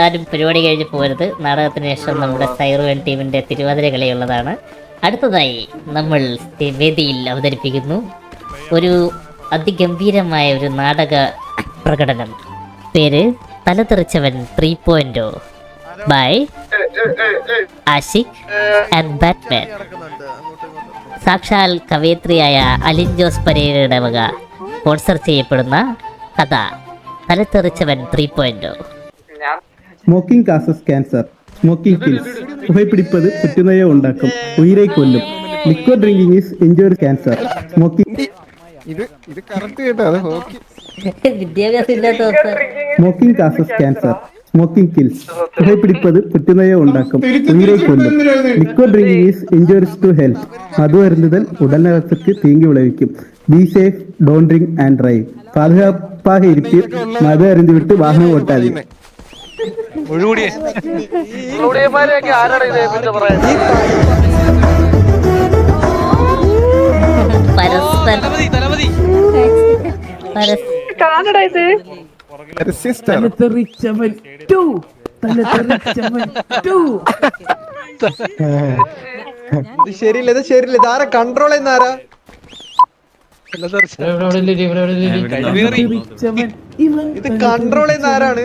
ആരും പരിപാടി കഴിഞ്ഞ് പോരുത്. നാടകത്തിന് ശേഷം നമ്മുടെ സൈറുവൻ ടീമിന്റെ തിരുവാതിര കളിയുള്ളതാണ്. അടുത്തതായി നമ്മൾ വേദിയിൽ അവതരിപ്പിക്കുന്നു. ഒരു അതിഗംഭീരമായ ഒരു നാടക പ്രകടനം. പേര് തലതെറിച്ചവൻ three point o by Ashiq and Batman. സാക്ഷാൽ കവയത്രിയായ അലിൻ ജോസ് പരേരയുടെ വക സ്പോൺസർ ചെയ്യപ്പെടുന്ന കഥ തലത്തെറിച്ചവൻ three point o smoking causes cancer smoking kills പുകപ്പിടിപ്പത് കുറ്റുനയെ ഉണ്ടാക്കും. ഉയിരെ കൊല്ലും. Liquid drinking is injury cancer smoking smoking causes cancer smoking kills പുകപ്പിടിപ്പത് കുറ്റുനയെ ഉണ്ടാക്കും. ഉയിരെ കൊല്ലും. Liquid drinking is injuries to health അത് വരുന്നതിൽ ഉടനടത്തേക്ക് തീങ്കി വിളവിക്കും. Be safe don't drink and drive പാതുകാപ്പാഹ ഇരിക്കും. മത மது വിട്ട് വാഹനം ഓട്ടാതിരിക്കും ഓട്ടാതി പരസ്പരം. പരസ് സിസ്റ്റർ തലതെറിച്ചവൻ ടു. തലതെറിച്ചവൻ ടു. ഇത് ശരിയില്ല ഇത് ശരിയില്ല. ഇതാരാ കൺട്രോൾ ചെയ്യുന്ന ആരാ? തലതെറിച്ചവൻ ഇവൻ ഇത് കൺട്രോൾ ചെയ്യുന്ന ആരാണ്?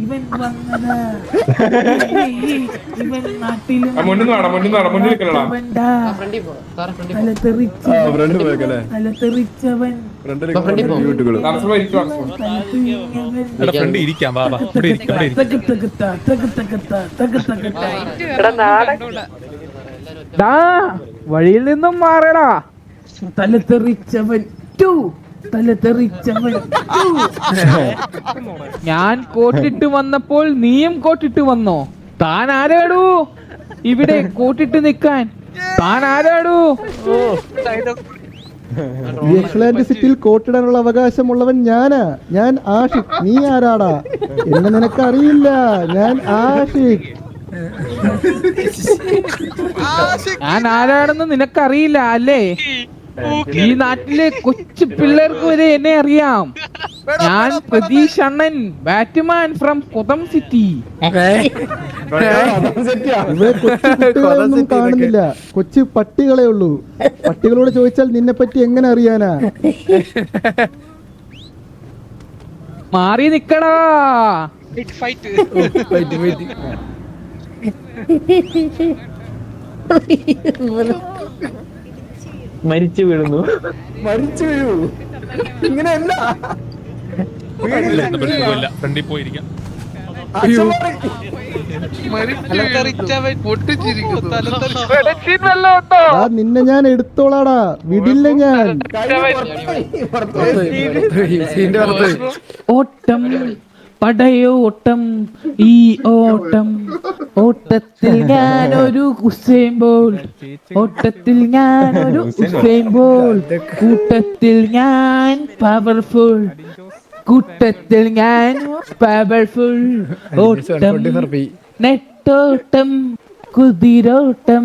ഇവൻ വന്നതാ ഇവൻ നാട്ടിലും വഴിയിൽ നിന്നും മാറടാ തലത്തെറിച്ചവൻ ടു ഞാൻ കോട്ടിട്ട് വന്നപ്പോൾ നീയും കോട്ടിട്ട് വന്നോ? താൻ ആരാടൂ? ഇവിടെ കോട്ടിട്ട് നിക്കാൻ താൻ ആരാടൂ? സിറ്റിയിൽ കോട്ടിടാനുള്ള അവകാശമുള്ളവൻ ഞാനാ. ഞാൻ ആഷിഖ്. നീ ആരാടാ? എന്നെ നിനക്കറിയില്ല. ഞാൻ ആഷിഖ്. ഞാൻ ആരാണെന്ന് നിനക്കറിയില്ല അല്ലേ? ഈ നാട്ടിലെ കൊച്ചു പിള്ളേർക്ക് വരെ എന്നെ അറിയാം. ഞാൻ പ്രതീഷ് അണ്ണൻ ബാറ്റ്മാൻ ഫ്രം കൊതം സിറ്റി. കാണുന്നില്ല കൊച്ചു പട്ടികളെ ഉള്ളൂ. പട്ടികളോട് ചോദിച്ചാൽ നിന്നെ പറ്റി എങ്ങനെ അറിയാനാ? മാറി നിക്കടാ. മരിച്ചു വീഴുന്നു. മരിച്ചു വീഴൂ ഇങ്ങനെയല്ല ഫ്രണ്ടിൽ പോയിരിക്കാം. ആ നിന്നെ ഞാൻ എടുത്തോളാടാ. വിടില്ല ഞാൻ. ഓട്ടം. പടയോട്ടം ഈ ഓട്ടം. ഓട്ടത്തിൽ ഞാൻ ഒരു ഹുസൈൻ ബോൾ. ഓട്ടത്തിൽ ഞാൻ ഒരു ഹുസൈൻ ബോൾ. കൂട്ടത്തിൽ ഞാൻ പവർഫുൾ കൂട്ടത്തിൽ ഞാൻ പവർഫുൾ ഓട്ടം നെട്ടോട്ടം കുതിരോട്ടം.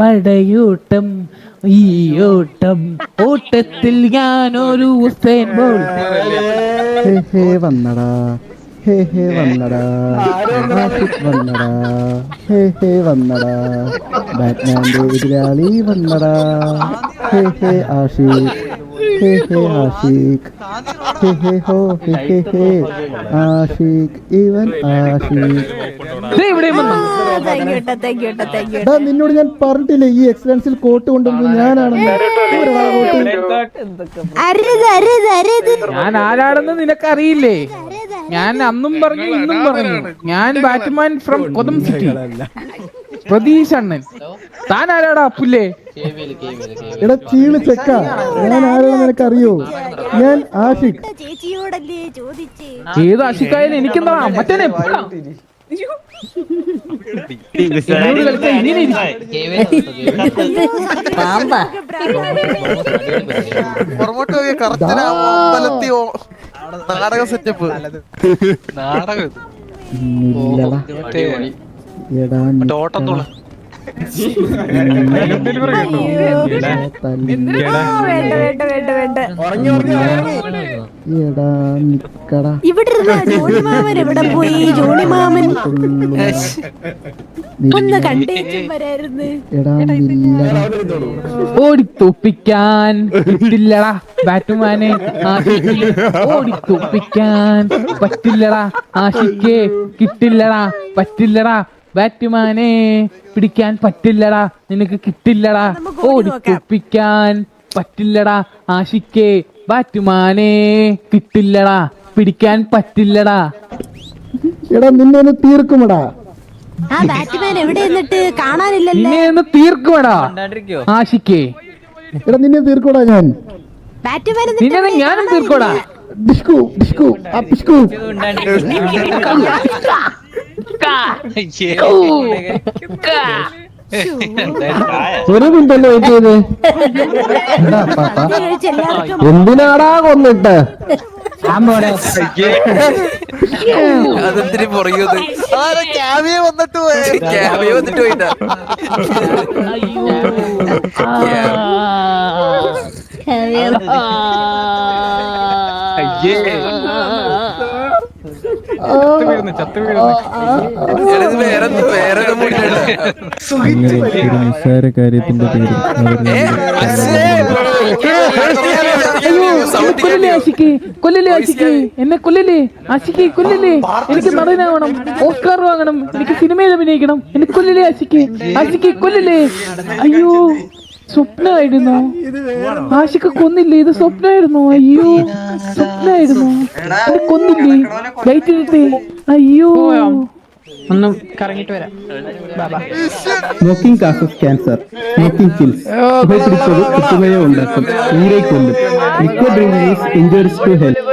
പടയോട്ടം ഈ ഓട്ടം ഓട്ടത്തിൽ ഞാൻ ഒരു ഹുസൈൻ ബോൾ ഹേ ഹേ വന്നടാ. ഹേ ഹേ വന്നടാ. ആഷിഖ് വന്നടാ. ഹേ ഹേ വന്നടാ. ബാറ്റ്മാന്റെ എതിരാളി വന്നടാ. ഹേ ഹേ ആഷിഖ് ഹേ ഹേ ആഷിഖ് ഹേ ഹേ ഹോ ഹേ ഹേ ഹേ ആഷിഖ് ഇവൻ ആഷിഖ് ദേ ഇവിടെ വന്നു. എടാ നിന്നോട് ഞാൻ പറഞ്ഞിട്ടില്ലേ ഈ എക്സലൻസിൽ കോട്ട് കൊണ്ടുവന്നത് ഞാനാണ് ഞാൻ ആരാണെന്ന് നിനക്കറിയില്ലേ? ഞാൻ അന്നും പറഞ്ഞു ഇന്നും പറഞ്ഞു. ഞാൻ Batman from Gotham City Pratheesh അണ്ണൻ. താൻ ആരാടാ പുല്ലേ? എടാ ചീൾ ചെക്ക. ഞാൻ ആരാണെന്ന് നിനക്കറിയോ? ഞാൻ ആഷിഖ്. ചേച്ചിയോടല്ലേ ചോദിച്ചേ. ഏത് അഷിക്കായാലും എനിക്കെന്താ? മറ്റേ പുറമോട്ട് പോയി കറക്റ്റ് അമ്പലത്തി നാടക സെറ്റപ്പ് നാടകം. ഇവിടെ മാമൻ എവിടെ പോയി? ജോണി മാമൻ ഒന്ന് കണ്ടേച്ചും വരായിരുന്നു. ഓടി പറ്റില്ലടാ ബാറ്റുമാനെ ഓടിത്തൊപ്പിക്കാൻ ഓടിത്തോപ്പിക്കാൻ പറ്റില്ലടാ ആശിക്കേ കിട്ടില്ലടാ പറ്റില്ലടാ. ബാറ്റുമാനെ പിടിക്കാൻ പറ്റില്ലടാ നിനക്ക് കിട്ടില്ലടാ ഓടിപ്പിക്കാൻ പറ്റില്ലടാ ആശിക്കേ ബാറ്റ്മാനെ കിട്ടില്ലടാ പിടിക്കാൻ പറ്റില്ലടാ. എടാ നിന്നെ തീർക്കുമടാ. ആ ബാറ്റ്മാൻ എവിടെ എന്നിട്ട് കാണാനില്ലല്ലോ? നിന്നെ ഒന്ന് തീർക്കുവാടാ ആഷിക്ക് എടാ നിന്നെ തീർക്കൂടാ ഞാൻ. ബാറ്റ്മാൻ നിന്നെ ഞാനും തീർക്കോടാ ഡിസ്കു ഡിസ്കു ആ ഡിസ്കു ഒരു മിനിറ്റല്ലേ വെയിറ്റ് ചെയ്ത്. എന്തിനാടാ കൊന്നിട്ട്? അതെന്തിനു പറയുന്നത് ക്യാമിയ വന്നിട്ട് പോയി. ക്യാമിയ വന്നിട്ട് പോയിട്ടാ. അയ്യേ. നിസ്സാര കാര്യത്തിന്റെ പേര് കൊല്ലല്ലേ ആശിക്ക്? കൊല്ലല്ലേ ആശിക്ക്? എന്നെ കൊല്ലില്ലേ? ആശിക്ക് കൊല്ലില്ലേ? എനിക്ക് നടനാവണം. ഓസ്കാർ വാങ്ങണം. എനിക്ക് സിനിമയിൽ അഭിനയിക്കണം. എന്നെ കൊല്ലില്ലേ ആശിക്ക്? ആശിക്ക് കൊല്ലില്ലേ? അയ്യോ. സ്വപ്നമായിരുന്നു ആശിക്ക് കൊന്നില്ലേ? ഇത് സ്വപ്നമായിരുന്നു അയ്യോ സ്വപ്നമായിരുന്നു കൊന്നില്ലേ? ലൈറ്റ് ഇട്ടേ അയ്യോ. Smoking causes cancer smoking kills പുകപിടിപ്പത് പുത്തുമയെ ഉണ്ടാക്കും. നീരെ കൊല്ലും. Liquid drink is injuries to health